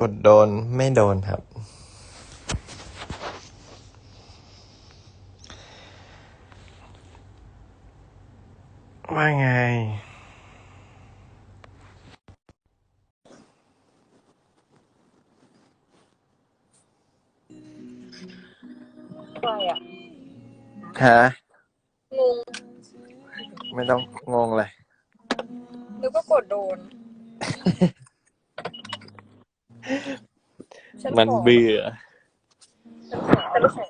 กดโดนไม่โดนครับ ว่าไง อะไรอะฮะ งงไม่ต้องงงเลย นึกว่ากดโดน ฉัมันขอเบื่อ ฉันขอฉันขอ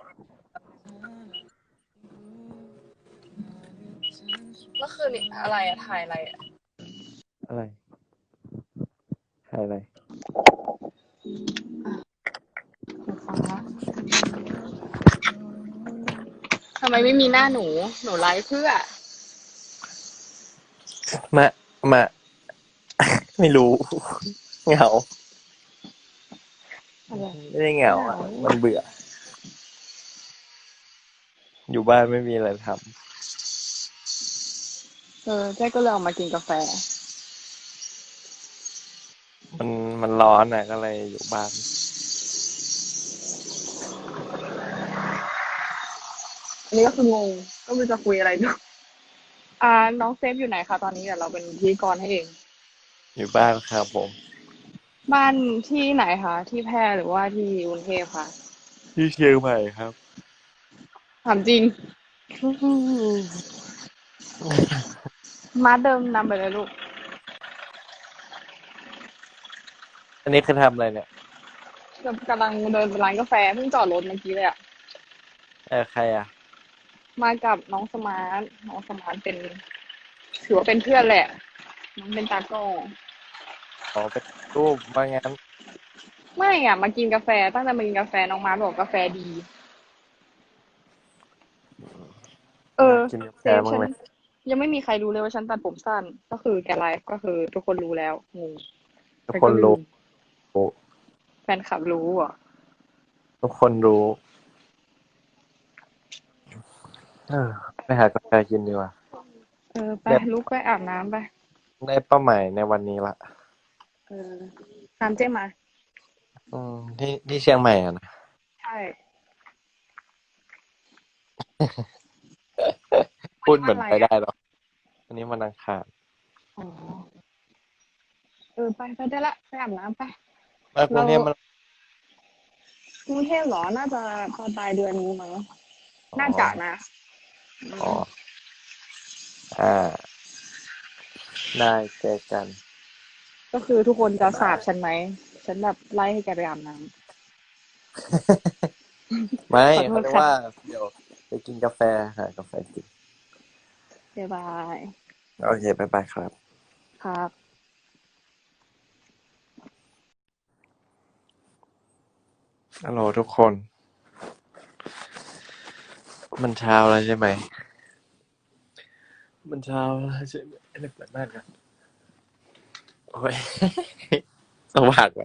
เมื่อคืนนี้อะไรอะถ่ายอะไรอะอะไรใครอะไร ทำไมไม่มีหน้าหนู หนูไลฟ์เพื่อ มา มา ไม่รู้ เหงาอะ ไรไม่ได้เหงาอะมันเบื่อ อยู่บ้านไม่มีอะไรทเออเจ๊ก็เลยออกมากินกาแฟำมันมันร้อนอะก็เลยอยู่บ้าน อันนี้ก็คืองงก็ไม่รู้จะคุยอะไรด้วยอ่าน้องเซฟอยู่ไหนคะตอนนี้เดี๋ยวเราเป็นพิธีกรให้เอง อยู่บ้านครับผม บ้านที่ไหนคะที่แพร่หรือว่าที่กรุงเทพคะที่เชียงใหม่ครับ ถามจริง มาเดิมนำไปเลยลูก อันนี้คือทำอะไรเนี่ยกำลังเดินไปร้านกาแฟเพิ่งจอดรถเมื่อกี้เลยอะเออใครอะ มากับน้องสมาร์ทน้องสมาร์ทเป็น ถือว่าเป็นเพื่อนแหละ น้องเป็นตากล้อง ขอไปรูปว่างั้นไม่อะ มากินกาแฟตั้งแต่มากินกาแฟน้องมาร์ทบอกกาแฟดี เออกินกาเซแฟฟบ้างฉันไหมยังไม่มีใครรู้เลยว่าฉันตัดผมสั้น ก็คือแกไลฟ์ก็คือ ทุกคนรู้แล้วงงทุกคนรู้แฟนคลับรู้อะทุกคนรู้ เออไปหากาแฟกินดีกว่า เออไปเดี๋ยวลุกไปอาบน้ำไป ได้เป้าหมายในวันนี้ละเออตามเจ๊มา อืมที่ที่เชียงใหม่อะนะใช่ พูดเหมือนอะไรไปอะได้หรอกอันนี้มันอังคารอ๋อ เออ ไปไปได้ละ ไปอาบน้ำไปแล้วกรุงเทพมันกรุงเทพเหรอ น่าจะปลายเดือนนี้มั้ง น่าจะนะ อ๋ออ่า ได้เจอกัน ก็คือทุกคนจะสาบฉันไหม ฉันแบบไล่ให้แกไปอาบน้ไม่ขอโทษเขาเรียกค่ะ ว่าเดี๋ยวไปกินกาแฟหากาแฟกินำบ๊ายบายโอเคบายบายครับ ครับ ฮัลโหลทุกคน มันเช้าแล้วใช่ไหม มันเช้าแล้วใช่ไหมเล็กเปิดมากกัน โอ้ยสว่างไป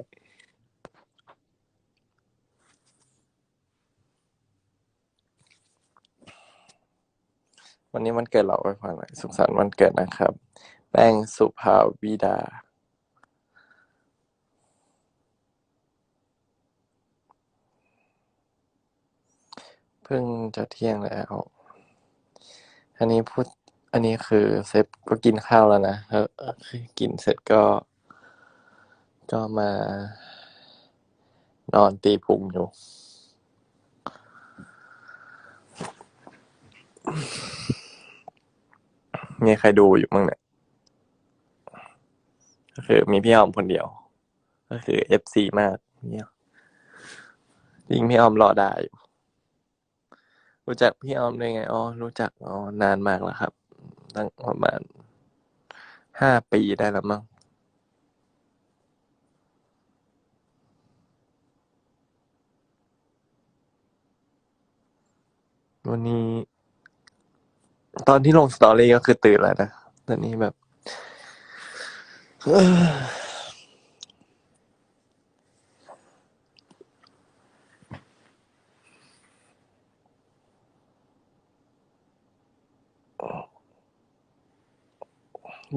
วันนี้มันเกิดเราไปฟังหน่อยสุขสันต์วันเกิดนะครับ แป้งสุภาวิดา เพิ่งจะเที่ยงแล้ว อันนี้พูด อันนี้คือเซฟก็กินข้าวแล้วนะแล้วกินเสร็จก็ ก็มา นอนตีพุงอยู่ มีใครดูอยู่มั้งเนี่ยก็คือมีพี่ออมคนเดียว ก็คือเอฟซีมากเนี่ยยิงพี่ออมรอได้อยู่ รู้จักพี่ออมได้ไงอ๋อรู้จักอ๋อนานมากแล้วครับ ตั้งประมาณห้าปีได้แล้วมั้งวันนี้ ตอนที่ลงสตอรี่ก็คือตื่นแล้วนะ ตอนนี้แบบ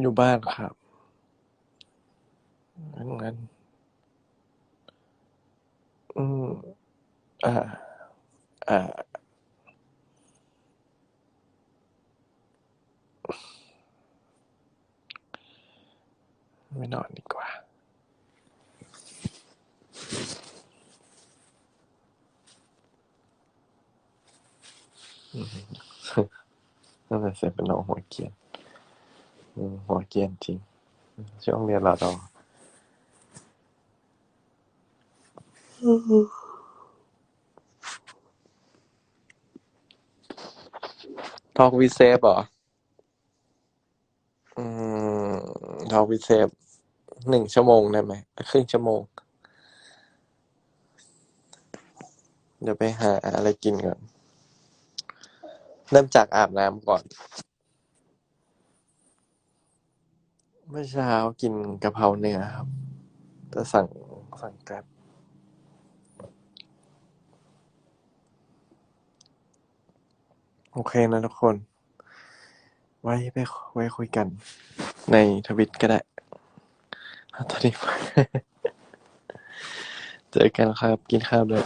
อยู่บ้านครับงั้นงั้น อืม อ่า อ่า ไม่นอนดีกว่า อืม ตั้งแต่เสร็จเป็นน้องหัวเกรียน อืมหัวเกรียนจริง ช่วงเรียนรอดอทอกวิเซฟเหรอ อืมทอกวิเซฟหนึ่งชั่วโมงได้ไหมครึ่งชั่วโมง เดี๋ยวไปหาอะไรกินก่อน เริ่มจากอาบน้ำก่อน เมื่อเช้ากินกะเพราเนื้อครับ แต่สั่งสั่งแกร็บโอเคนะทุกคน ไว้ไปไว้คุยกัน ในทวิตก็ได้เอาตอนนี้ เจอกันครับ กินข้าวด้วย